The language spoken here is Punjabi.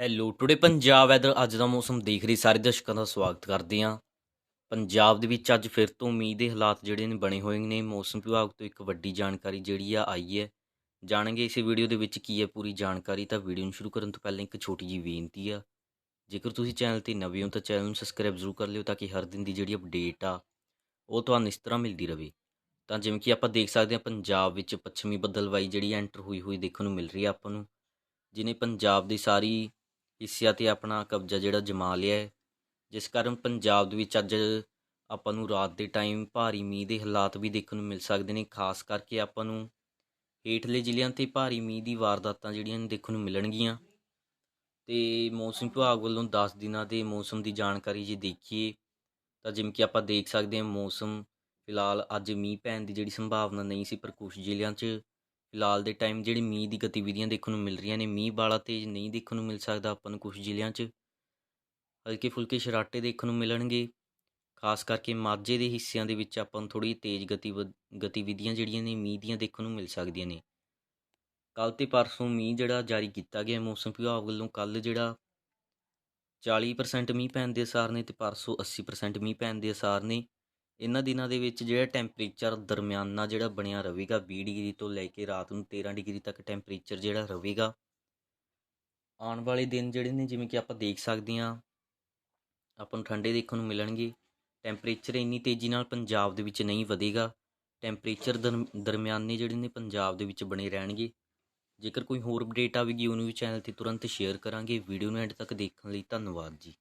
ਹੈਲੋ ਟੁਡੇ ਪੰਜਾਬ ਵੈਦਰ ਅੱਜ ਦਾ ਮੌਸਮ ਦੇਖ ਰਹੀ ਸਾਰੇ ਦਰਸ਼ਕਾਂ ਦਾ ਸਵਾਗਤ ਕਰਦੇ ਹਾਂ। ਪੰਜਾਬ ਦੇ ਵਿੱਚ ਅੱਜ ਫਿਰ ਤੋਂ ਮੀਂਹ ਦੇ ਹਾਲਾਤ ਜਿਹੜੇ ਨੇ ਬਣੇ ਹੋਏ ਨੇ। ਮੌਸਮ ਵਿਭਾਗ ਤੋਂ ਇੱਕ ਵੱਡੀ ਜਾਣਕਾਰੀ ਜਿਹੜੀ ਆ ਆਈ ਹੈ। ਜਾਣਾਂਗੇ ਇਸ ਵੀਡੀਓ ਦੇ ਵਿੱਚ ਕੀ ਹੈ ਪੂਰੀ ਜਾਣਕਾਰੀ, ਤਾਂ ਵੀਡੀਓ ਨੂੰ ਸ਼ੁਰੂ ਕਰਨ ਤੋਂ ਪਹਿਲਾਂ ਇੱਕ ਛੋਟੀ ਜਿਹੀ ਬੇਨਤੀ ਆ। ਜੇਕਰ ਤੁਸੀਂ ਚੈਨਲ ਤੇ ਨਵੇਂ ਹੋ ਤਾਂ ਚੈਨਲ ਨੂੰ ਸਬਸਕ੍ਰਾਈਬ ਜ਼ਰੂਰ ਕਰ ਲਿਓ ਤਾਂ ਕਿ ਹਰ ਦਿਨ ਦੀ ਜਿਹੜੀ ਅਪਡੇਟ ਆ, ਉਹ ਤੁਹਾਨੂੰ ਇਸ ਤਰ੍ਹਾਂ ਮਿਲਦੀ ਰਹੇ ਤਾਂ ਜਿਵੇਂ ਕਿ ਆਪਾਂ ਦੇਖ ਸਕਦੇ ਹਾਂ ਪੰਜਾਬ ਵਿੱਚ ਪੱਛਮੀ ਬੱਦਲਵਾਈ ਜਿਹੜੀ ਐਂਟਰ ਹੋਈ ਹੋਈ ਦੇਖਣ ਨੂੰ ਮਿਲ ਰਹੀ ਆ ਆਪਾਂ ਨੂੰ ਜਿਹਨੇ ਪੰਜਾਬ ਦੀ ਸਾਰੀ ਹਿੱਸਿਆਂ ਤੇ ਆਪਣਾ ਕਬਜ਼ਾ ਜਿਹੜਾ ਜਮਾ ਲਿਆ ਹੈ। ਜਿਸ ਕਾਰਨ ਪੰਜਾਬ ਦੇ ਵਿੱਚ ਅੱਜ ਆਪਾਂ ਨੂੰ ਰਾਤ ਦੇ ਟਾਈਮ ਭਾਰੀ ਮੀਂਹ ਦੇ ਹਾਲਾਤ ਵੀ ਦੇਖਣ ਨੂੰ ਮਿਲ ਸਕਦੇ ਨੇ, ਖਾਸ ਕਰਕੇ ਆਪਾਂ ਨੂੰ ਹੇਠਲੇ ਜ਼ਿਲ੍ਹਿਆਂ ਤੇ ਭਾਰੀ ਮੀਂਹ ਦੀ ਵਾਰਦਾਤਾਂ ਜਿਹੜੀਆਂ ਨੇ ਦੇਖਣ ਨੂੰ ਮਿਲਣਗੀਆਂ। ਤੇ ਮੌਸਮ ਵਿਭਾਗ ਵੱਲੋਂ 10 ਦਿਨਾਂ ਦੇ ਮੌਸਮ ਦੀ ਜਾਣਕਾਰੀ ਜੇ ਦੇਖੀਏ, ਤਾਂ ਜਿਵੇਂ ਕਿ ਆਪਾਂ ਦੇਖ ਸਕਦੇ ਹਾਂ ਮੌਸਮ ਫਿਲਹਾਲ ਅੱਜ ਮੀਂਹ ਪੈਣ ਦੀ ਜਿਹੜੀ ਸੰਭਾਵਨਾ ਨਹੀਂ ਸੀ, ਪਰ ਕੁਝ ਜ਼ਿਲ੍ਹਿਆਂ 'ਚ ਫਿਲਹਾਲ ਦੇ ਟਾਈਮ ਜਿਹੜੀ ਮੀਂਹ ਦੀ ਗਤੀਵਿਧੀਆਂ ਦੇਖਣ ਨੂੰ ਮਿਲ ਰਹੀਆਂ ਨੇ। ਮੀਂਹ ਵਾਲਾ ਤੇਜ਼ ਨਹੀਂ ਦੇਖਣ ਨੂੰ ਮਿਲ ਸਕਦਾ। ਆਪਾਂ ਨੂੰ ਕੁਝ ਜ਼ਿਲ੍ਹਿਆਂ 'ਚ ਹਲਕੇ ਫੁਲਕੇ ਸ਼ਰਾਟੇ ਦੇਖਣ ਨੂੰ ਮਿਲਣਗੇ। ਖਾਸ ਕਰਕੇ ਮਾਝੇ ਦੇ ਹਿੱਸਿਆਂ ਦੇ ਵਿੱਚ ਆਪਾਂ ਨੂੰ ਥੋੜੀ ਤੇਜ਼ ਗਤੀ ਗਤੀਵਿਧੀਆਂ ਜਿਹੜੀਆਂ ਨੇ ਮੀਂਹ ਦੀਆਂ ਦੇਖਣ ਨੂੰ ਮਿਲ ਸਕਦੀਆਂ ਨੇ। ਕੱਲ ਤੇ ਪਰਸੋਂ ਮੀਂਹ ਜਿਹੜਾ ਜਾਰੀ ਕੀਤਾ ਗਿਆ। ਮੌਸਮ ਵਿਭਾਗ ਵੱਲੋਂ ਕੱਲ ਜਿਹੜਾ 40% ਮੀਂਹ ਪੈਣ ਦੇ ਅਸਾਰ ਨੇ ਤੇ ਪਰਸੋਂ 80% ਮੀਂਹ ਪੈਣ ਦੇ ਅਸਾਰ ਨੇ। ਇਹਨਾਂ ਦਿਨਾਂ ਦੇ ਵਿੱਚ ਜਿਹੜਾ ਟੈਂਪਰੇਚਰ ਦਰਮਿਆਨਾ ਜਿਹੜਾ ਬਣਿਆ ਰਹੇਗਾ 20 ਡਿਗਰੀ ਤੋਂ ਲੈ ਕੇ ਰਾਤ ਨੂੰ 13 ਡਿਗਰੀ ਤੱਕ ਟੈਂਪਰੇਚਰ ਜਿਹੜਾ ਰਹੇਗਾ। ਆਉਣ ਵਾਲੇ ਦਿਨ ਜਿਹੜੇ ਨੇ, ਜਿਵੇਂ ਕਿ ਆਪਾਂ ਦੇਖ ਸਕਦੇ ਹਾਂ, ਆਪਾਂ ਨੂੰ ਠੰਡੇ ਦੇਖਣ ਨੂੰ ਮਿਲਣਗੇ। ਟੈਂਪਰੇਚਰ ਇੰਨੀ ਤੇਜ਼ੀ ਨਾਲ ਪੰਜਾਬ ਦੇ ਵਿੱਚ ਨਹੀਂ ਵਧੇਗਾ। ਟੈਂਪਰੇਚਰ ਦਰਮਿਆਨੇ ਜਿਹੜੇ ਨੇ ਪੰਜਾਬ ਦੇ ਵਿੱਚ ਬਣੇ ਰਹਿਣਗੇ। ਜੇਕਰ ਕੋਈ ਹੋਰ ਅਪਡੇਟ ਆਵੇਗੀ, ਉਹਨੂੰ ਵੀ ਚੈਨਲ ਤੇ ਤੁਰੰਤ ਸ਼ੇਅਰ ਕਰਾਂਗੇ। ਵੀਡੀਓ ਨੂੰ ਐਂਡ ਤੱਕ ਦੇਖਣ ਲਈ ਧੰਨਵਾਦ ਜੀ।